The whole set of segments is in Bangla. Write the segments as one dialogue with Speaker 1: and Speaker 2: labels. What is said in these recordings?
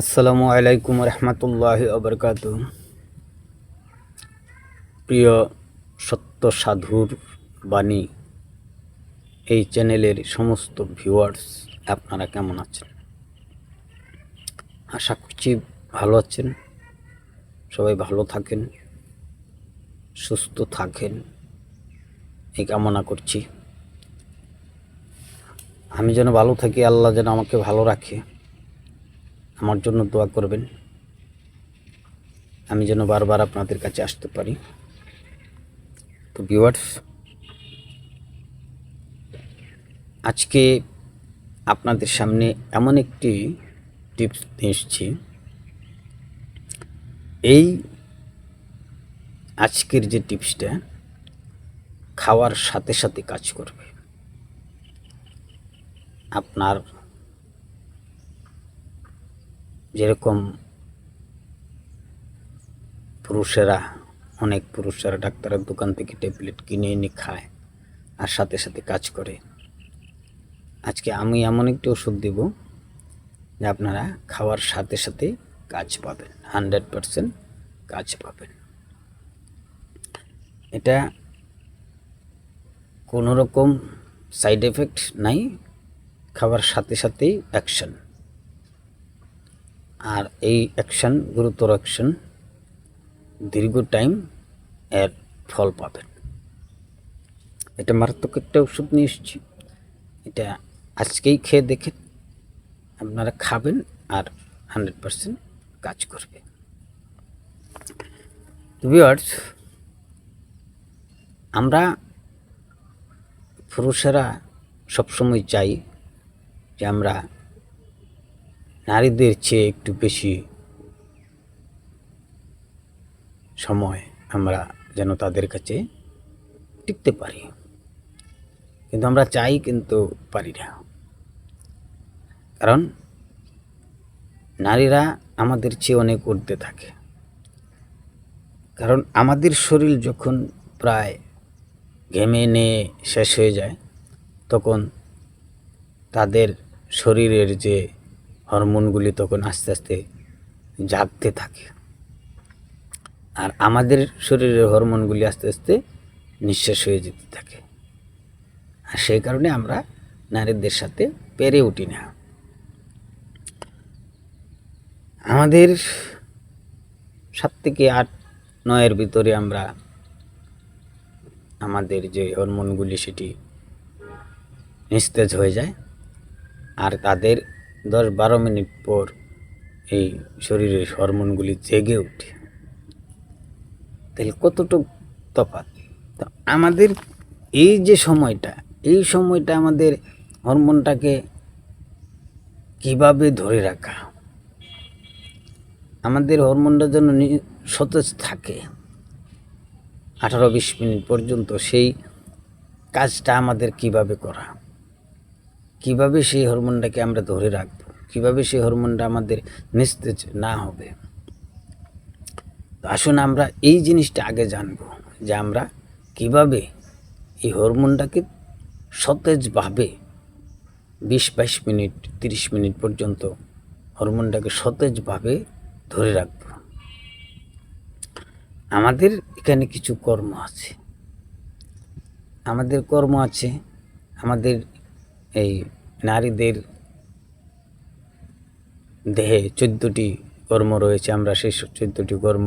Speaker 1: আসসালামু আলাইকুম রহমতুল্লাহ আবরকাত প্রিয় সত্য সাধুর বাণী, এই চ্যানেলের সমস্ত ভিউয়ার্স আপনারা কেমন আছেন? আশা করছি ভালো আছেন, সবাই ভালো থাকেন, সুস্থ থাকেন, এই কামনা করছি। আমি যেন ভালো থাকি, আল্লাহ যেন আমাকে ভালো রাখে। আমার জন্য দোয়া করবেন। আমি যেন বারবার আপনাদের কাছে আসতে পারি। তো ভিউয়ার্স আজকে আপনাদের সামনে এমন একটি টিপস এসেছি। এই আজকের যে টিপসটা খাওয়ার সাথে সাথে কাজ করবে। আপনার যেরকম পুরুষেরা, অনেক পুরুষেরা ডাক্তারের দোকান থেকে ট্যাবলেট কিনে এনে খায় আর সাথে সাথে কাজ করে। আজকে আমি এমন একটি ওষুধ দেব যে আপনারা খাওয়ার সাথে সাথে কাজ পাবেন, হান্ড্রেড পারসেন্ট কাজ পাবেন। এটা কোনো রকম সাইড এফেক্ট নাই খাবার সাথে সাথেই অ্যাকশন। আর এই অ্যাকশন গুরুতর অ্যাকশন দীর্ঘ টাইম এর ফল পাবেন এটা মারাত্মক একটা ওষুধ নিয়ে এসেছি। এটা আজকেই খেয়ে দেখেন, আপনারা খাবেন আর হান্ড্রেড পারসেন্ট কাজ করবে। ভিউয়ার্স আমরা পুরুষেরা সবসময় চাই যে আমরা নারীদের চেয়ে একটু বেশি সময় আমরা যেন তাদের কাছে টিকতে পারি। কিন্তু আমরা চাই কিন্তু পারি না। কারণ নারীরা আমাদের চেয়ে অনেক উঠতে থাকে। কারণ আমাদের শরীর যখন প্রায় ঘেমে নিয়ে শেষ হয়ে যায়, তখন তাদের শরীরের যে হরমোনগুলি তখন আস্তে আস্তে জাগতে থাকে। আর আমাদের শরীরের হরমোনগুলি আস্তে আস্তে নিঃশ্বাস হয়ে যেতে থাকে। আর সেই কারণে আমরা নারীদের সাথে পেরে উঠি না। আমাদের সাত থেকে আট, নয়ের ভিতরে আমরা আমাদের যে হরমোনগুলি সেটি নিস্তেজ হয়ে যায়। আর তাদের দশ বারো মিনিট পর এই শরীরের হরমোনগুলি জেগে ওঠে। তাহলে কতটুকু তফাৎ? তো আমাদের এই যে সময়টা, এই সময়টা আমাদের হরমোনটাকে কীভাবে ধরে রাখা? আমাদের হরমোনটা যেন সতেজ থাকে। আঠারো বিশ মিনিট পর্যন্ত সেই কাজটা আমাদের কীভাবে করা? কীভাবে সেই হরমোনটাকে আমরা ধরে রাখব? কীভাবে সেই হরমোনটা আমাদের নিস্তেজ না হবে? আসুন আমরা এই জিনিসটা আগে জানব যে আমরা কীভাবে এই হরমোনটাকে সতেজভাবে বিশ, বাইশ মিনিট, তিরিশ মিনিট পর্যন্ত হরমোনটাকে সতেজভাবে ধরে রাখব। আমাদের এখানে কিছু কর্ম আছে। আমাদের কর্ম আছে, আমাদের এই নারীদের দেহে চোদ্দোটি কর্ম রয়েছে, আমরা সেই চোদ্দোটি কর্ম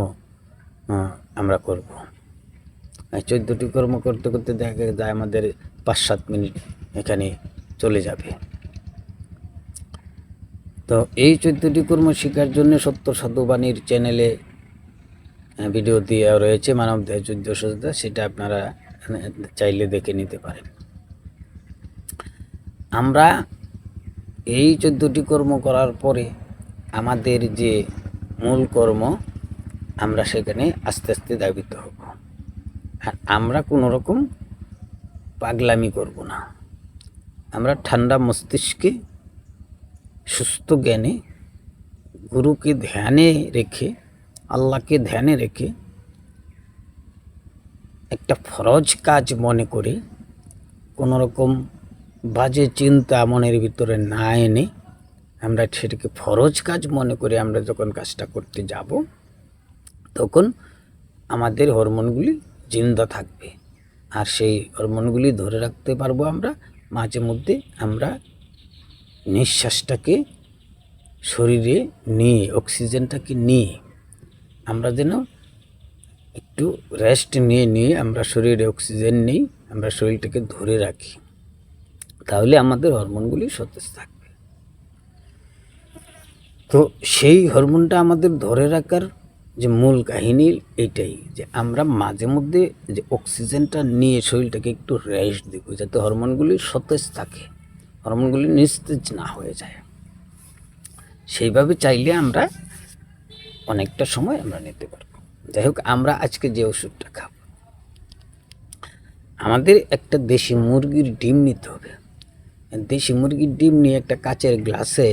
Speaker 1: আমরা করব। এই চোদ্দোটি কর্ম করতে করতে দেখা যায় আমাদের পাঁচ সাত মিনিট এখানে চলে যাবে। তো এই চোদ্দোটি কর্ম শেখার জন্য সত্য সাধুবাণীর চ্যানেলে ভিডিও দেওয়া রয়েছে মানব দেহ চোদ্দ সজ্জা, সেটা আপনারা চাইলে দেখে নিতে পারেন। আমরা এই চোদ্দোটি কর্ম করার পরে আমাদের যে মূল কর্ম, আমরা সেখানে আস্তে আস্তে দাবিত হব। আর আমরা কোনো রকম পাগলামি করব না। আমরা ঠান্ডা মস্তিষ্কে সুস্থ জ্ঞানে, গুরুকে ধ্যানে রেখে, আল্লাহকে ধ্যানে রেখে একটা ফরজ কাজ মনে করে কোনো রকম বাজে চিন্তা মনের ভিতরে না এনে আমরা সেটাকে ফরজ কাজ মনে করে আমরা যখন কাজটা করতে যাব, তখন আমাদের হরমোনগুলি জিন্দা থাকবে। আর সেই হরমোনগুলি ধরে রাখতে পারব আমরা, মাঝে মধ্যে আমরা নিঃশ্বাসটাকে শরীরে নিয়ে, অক্সিজেনটাকে নিয়ে আমরা যেন একটু রেস্ট নিয়ে নিয়ে আমরা শরীরে অক্সিজেন নিই, আমরা শরীরটাকে ধরে রাখি। তাহলে আমাদের হরমোনগুলি সতেজ থাকবে। তো সেই হরমোনটা আমাদের ধরে রাখার যে মূল কাহিনী এটাই যে আমরা মাঝে মধ্যে যে অক্সিজেনটা নিয়ে শরীরটাকে একটু রেস্ট দিব যাতে হরমোনগুলি সতেজ থাকে, হরমোনগুলি নিস্তেজ না হয়ে যায়। সেইভাবে চাইলে আমরা অনেকটা সময় আমরা নিতে পারব। যাই হোক, আমরা আজকে যে ওষুধটা খাব, আমাদের একটা দেশি মুরগির ডিম নিতে হবে। দেশি মুরগির ডিম নিয়ে একটা কাচের গ্লাসে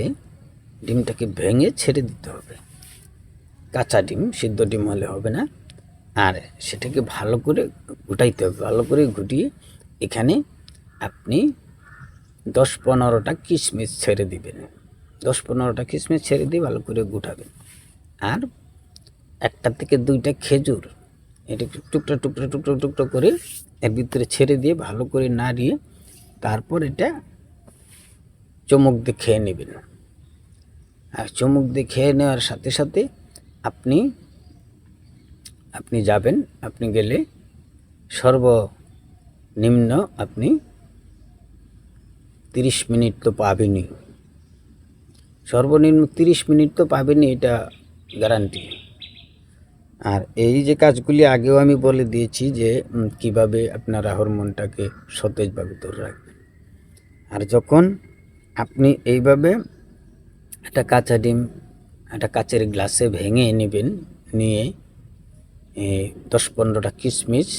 Speaker 1: ডিমটাকে ভেঙে ছেড়ে দিতে হবে। কাঁচা ডিম, সিদ্ধ ডিম হলে হবে না। আর সেটাকে ভালো করে গুটাইতে হবে। ভালো করে গুটিয়ে এখানে আপনি দশ পনেরোটা কিশমিশ ছেড়ে দিবেন। দশ পনেরোটা কিশমিশ ছেড়ে দিয়ে ভালো করে গুটাবেন। আর একটা থেকে দুইটা খেজুর, এটা টুকরা টুকরা, টুকরো টুকরো করে এর ভিতরে ছেড়ে দিয়ে ভালো করে নাড়িয়ে তারপর এটা চমক দিয়ে খেয়ে নেবেন। আর চমক দিয়ে খেয়ে নেওয়ার সাথে সাথে আপনি আপনি যাবেন, আপনি গেলে সর্বনিম্ন আপনি তিরিশ মিনিট তো পাবেনই। সর্বনিম্ন তিরিশ মিনিট তো পাবেনই, এটা গ্যারান্টি আর এই যে কাজগুলি আগেও আমি বলে দিয়েছি যে কীভাবে আপনারা হরমোনটাকে সতেজভাবে ধরে রাখবেন। আর যখন আপনি এইভাবে একটা কাঁচা ডিম, একটা কাচের গ্লাসে ভেঙে নেবেন, নিয়ে দশ পনেরোটা কিশমিশ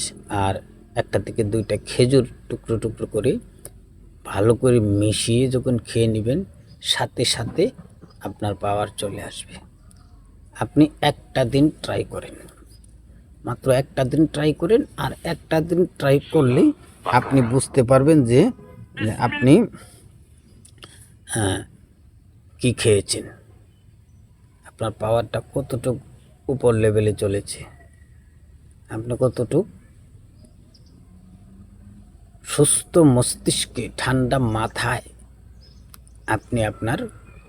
Speaker 1: আর একটা থেকে দুইটা খেজুর টুকরো টুকরো করে ভালো করে মিশিয়ে যখন খেয়ে নেবেন, সাথে সাথে আপনার পাওয়ার চলে আসবে। আপনি একটা দিন ট্রাই করেন। মাত্র একটা দিন ট্রাই করেন আর একটা দিন ট্রাই করলেই আপনি বুঝতে পারবেন যে আপনি হ্যাঁ, কী খেয়েছেন? আপনার পাওয়ারটা কতটুকু উপর লেভেলে চলেছে? আপনি কতটুকু? সুস্থ মস্তিষ্কে ঠান্ডা মাথায় আপনি আপনার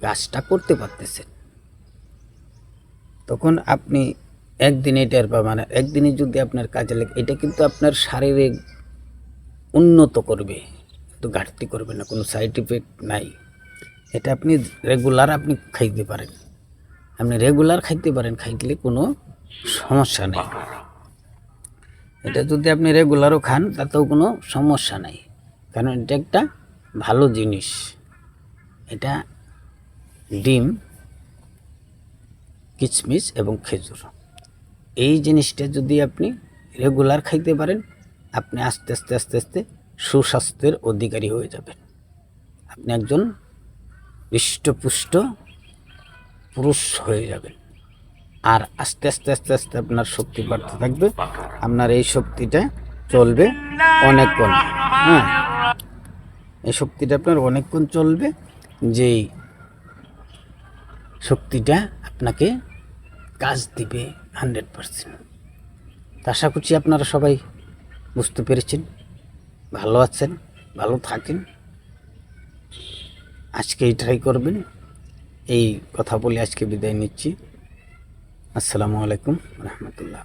Speaker 1: কাজটা করতে পারতেছেন। তখন আপনি একদিনে টের পাবেন মানে একদিনে যদি আপনার কাজে লাগে এটা কিন্তু আপনার শারীরিক উন্নত করবে কিন্তু ঘাটতি করবে না কোনো সাইড ইফেক্ট নাই। এটা আপনি রেগুলার আপনি খাইতে পারেন। আপনি রেগুলার খাইতে পারেন, খাইলে কোনো সমস্যা নেই। এটা যদি আপনি রেগুলারও খান, তাতেও কোনো সমস্যা নাই। কারণ এটা একটা ভালো জিনিস। এটা ডিম কিচমিচ এবং খেজুর। এই জিনিসটা যদি আপনি রেগুলার খাইতে পারেন, আপনি আস্তে আস্তে আস্তে আস্তে সুস্বাস্থ্যের অধিকারী হয়ে যাবেন। আপনি একজন হৃষ্টপুষ্ট পুরুষ হয়ে যাবেন। আর আস্তে আস্তে আস্তে আস্তে আপনার শক্তি বাড়তে থাকবে। আপনার এই শক্তিটা চলবে অনেকক্ষণ। হ্যাঁ এই শক্তিটা আপনার অনেকক্ষণ চলবে। যেই শক্তিটা আপনাকে কাজ দিবে হান্ড্রেড পারসেন্ট। আশা করছি আপনারা সবাই বুঝতে পেরেছেন, ভালো আছেন, ভালো থাকেন। আজকেই ট্রাই করবেন। এই কথা বলে আজকে বিদায় নিচ্ছি। আসসালামু আলাইকুম রহমতুল্লাহ।